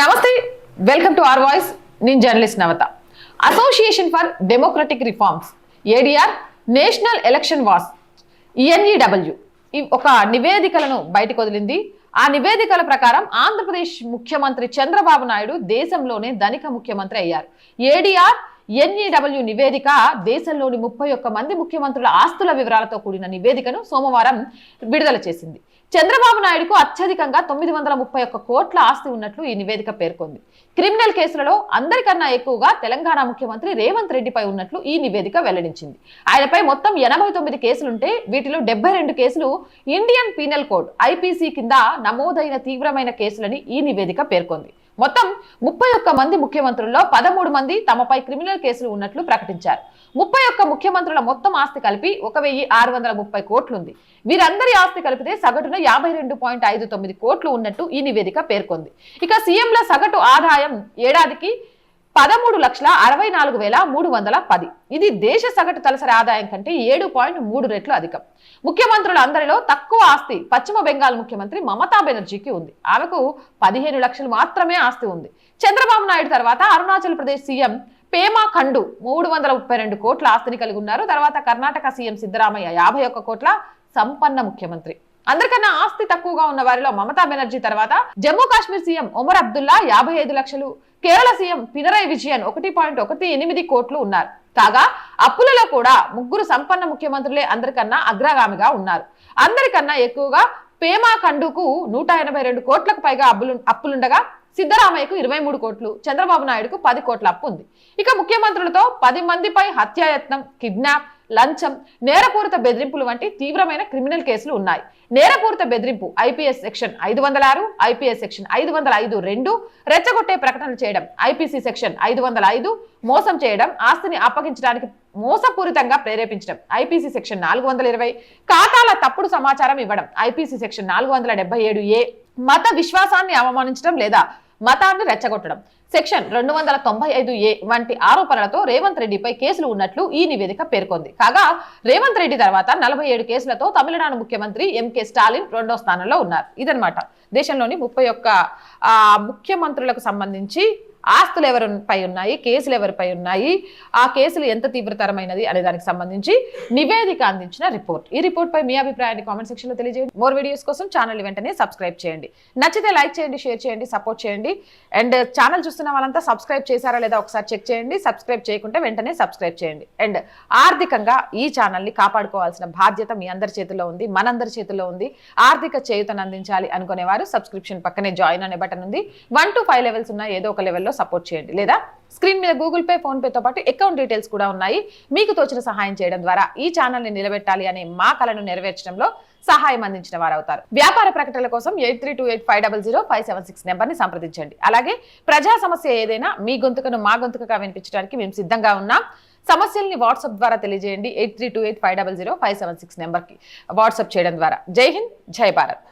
నమస్తే welcome to are voice. నేను journalist Navatha. Association for democratic reforms ADR national election watch E N E W ఒక నివేదికలను బయటకు వదిలింది. ఆ నివేదికల ప్రకారం ఆంధ్రప్రదేశ్ ముఖ్యమంత్రి చంద్రబాబు నాయుడు దేశంలోనే ధనిక ముఖ్యమంత్రి అయ్యారు. ఏడిఆర్ ఎన్ఈడబ్ల్యూ నివేదిక దేశంలోని ముప్పై ఒక్క మంది ముఖ్యమంత్రుల ఆస్తుల వివరాలతో కూడిన నివేదికను సోమవారం విడుదల చేసింది. చంద్రబాబు నాయుడుకు అత్యధికంగా తొమ్మిది వందల ముప్పై ఒక్క కోట్ల ఆస్తి ఉన్నట్లు ఈ నివేదిక పేర్కొంది. క్రిమినల్ కేసులలో అందరికన్నా ఎక్కువగా తెలంగాణ ముఖ్యమంత్రి రేవంత్ రెడ్డిపై ఉన్నట్లు ఈ నివేదిక వెల్లడించింది. ఆయనపై మొత్తం ఎనభై తొమ్మిది కేసులుంటే వీటిలో డెబ్బై రెండు కేసులు ఇండియన్ పీనల్ కోడ్ ఐపీసీ కింద నమోదైన తీవ్రమైన కేసులని ఈ నివేదిక పేర్కొంది. మొత్తం ముప్పై ఒక్క మంది ముఖ్యమంత్రుల్లో పదమూడు మంది తమపై క్రిమినల్ కేసులు ఉన్నట్లు ప్రకటించారు. ముప్పై ఒక్క ముఖ్యమంత్రుల మొత్తం ఆస్తి కలిపి ఒక వెయ్యి ఆరు వందల ముప్పై కోట్లుంది. వీరందరి ఆస్తి కలిపితే సగటున యాభై రెండు పాయింట్ ఐదు తొమ్మిది కోట్లు ఉన్నట్టు ఈ నివేదిక పేర్కొంది. ఇక సీఎంల సగటు ఆదాయం ఏడాదికి పదమూడు లక్షల అరవై నాలుగు వేల మూడు వందల పది. ఇది దేశ సగటు తలసరి ఆదాయం కంటే ఏడు పాయింట్ మూడు రెట్లు అధికం. ముఖ్యమంత్రుల అందరిలో తక్కువ ఆస్తి పశ్చిమ బెంగాల్ ముఖ్యమంత్రి మమతా బెనర్జీకి ఉంది. ఆమెకు పదిహేను లక్షలు మాత్రమే ఆస్తి ఉంది. చంద్రబాబు నాయుడు తర్వాత అరుణాచల్ ప్రదేశ్ సీఎం పేమా ఖండు మూడు వందల ముప్పై రెండు కోట్ల ఆస్తిని కలిగి ఉన్నారు. తర్వాత కర్ణాటక సీఎం సిద్ధరామయ్య యాభై ఒక్క కోట్ల సంపన్న ముఖ్యమంత్రి. అందరికన్నా ఆస్తి తక్కువగా ఉన్న వారిలో మమతా బెనర్జీ తర్వాత జమ్మూ కాశ్మీర్ సీఎం ఒమర్ అబ్దుల్లా యాభై ఐదు లక్షలు కేరళ సీఎం పినరై విజయన్ ఒకటి పాయింట్ ఒకటి ఎనిమిది కోట్లు ఉన్నారు. కాగా అప్పులలో కూడా ముగ్గురు సంపన్న ముఖ్యమంత్రులే అందరికన్నా అగ్రగామిగా ఉన్నారు. అందరికన్నా ఎక్కువగా పేమా ఖండుకు నూట ఎనభై రెండు కోట్లకు పైగా అప్పులు అప్పులుండగా సిద్ధరామయ్యకు ఇరవై మూడు కోట్లు చంద్రబాబు నాయుడుకు పది కోట్ల అప్పు ఉంది. ఇక ముఖ్యమంత్రులతో పది మందిపై హత్యాయత్నం కిడ్నాప్ లంచం నేరపూరిత బెదిరింపులు వంటి తీవ్రమైన క్రిమినల్ కేసులు ఉన్నాయి. నేరపూరిత బెదిరింపు ఐపీఎస్ సెక్షన్ ఐదు వందల ఆరు ఐపీఎస్ సెక్షన్ ఐదు వందల ఐదు రెండు రెచ్చగొట్టే ప్రకటనలు చేయడం ఐపీసీ సెక్షన్ ఐదు వందల ఐదు మోసం చేయడం ఆస్తిని అప్పగించడానికి మోసపూరితంగా ప్రేరేపించడం ఐపీసీ సెక్షన్ నాలుగు వందల ఇరవై ఖాతాల తప్పుడు సమాచారం ఇవ్వడం ఐపీసీ సెక్షన్ నాలుగు వందల డెబ్బై ఏడు ఏ మత విశ్వాసాన్ని అవమానించడం లేదా మతాన్ని రెచ్చగొట్టడం. సెక్షన్ రెండు వందల తొంభై ఐదు ఏ వంటి ఆరోపణలతో రేవంత్ రెడ్డిపై కేసులు ఉన్నట్లు ఈ నివేదిక పేర్కొంది. కాగా రేవంత్ రెడ్డి తర్వాత నలభై ఏడు కేసులతో తమిళనాడు ముఖ్యమంత్రి ఎంకే స్టాలిన్ రెండో స్థానంలో ఉన్నారు. ఇదనమాట దేశంలోని ముప్పై ఒక్క ముఖ్యమంత్రులకు సంబంధించి ఆస్తులు ఎవరిపై ఉన్నాయి కేసులు ఎవరిపై ఉన్నాయి ఆ కేసులు ఎంత తీవ్రతరమైనది అనే దానికి సంబంధించి నివేదిక అందించిన రిపోర్ట్. ఈ రిపోర్ట్ పై మీ అభిప్రాయాన్ని కామెంట్ సెక్షన్లో తెలియజేయండి. మోర్ వీడియోస్ కోసం ఛానల్ వెంటనే సబ్స్క్రైబ్ చేయండి. నచ్చితే లైక్ చేయండి షేర్ చేయండి సపోర్ట్ చేయండి. అండ్ ఛానల్ చూస్తున్న వాళ్ళంతా సబ్స్క్రైబ్ చేశారా లేదా ఒకసారి చెక్ చేయండి. సబ్స్క్రైబ్ చేయకుంటే వెంటనే సబ్స్క్రైబ్ చేయండి. అండ్ ఆర్థికంగా ఈ ఛానల్ని కాపాడుకోవాల్సిన బాధ్యత మీ అందరి చేతిలో ఉంది మనందరి చేతిలో ఉంది. ఆర్థిక చేయుతను అందించాలి అనుకునేవారు సబ్స్క్రిప్షన్ పక్కనే జాయిన్ అనే బటన్ ఉంది. వన్ టు ఫైవ్ లెవెల్స్ ఉన్న ఏదో ఒక లెవెల్లో సపోర్ట్ చేయండి. లేదా స్క్రీన్ మీద గూగుల్ పే ఫోన్ పేతో పాటు అకౌంట్ డీటెయిల్స్ కూడా ఉన్నాయి. మీకు తోచిన సహాయం చేయడం ద్వారా ఈ ఛానల్ని నిలబెట్టాలి అనే మా కళను నెరవేర్చడంలో సహాయం అందించిన వారు అవుతారు వ్యాపార ప్రకటనల కోసం eight three two eight five double zero five seven six నెంబర్ని సంప్రదించండి. అలాగే ప్రజా సమస్య ఏదైనా మీ గొంతుకను మా గొంతుకగా వినిపించడానికి మేము సిద్ధంగా ఉన్నాం. సమస్యల్ని వాట్సాప్ ద్వారా తెలియజేయండి. Eight three two eight five double zero five seven six నెంబర్కి వాట్సాప్ చేయడం ద్వారా. జై హింద్ జై భారత్.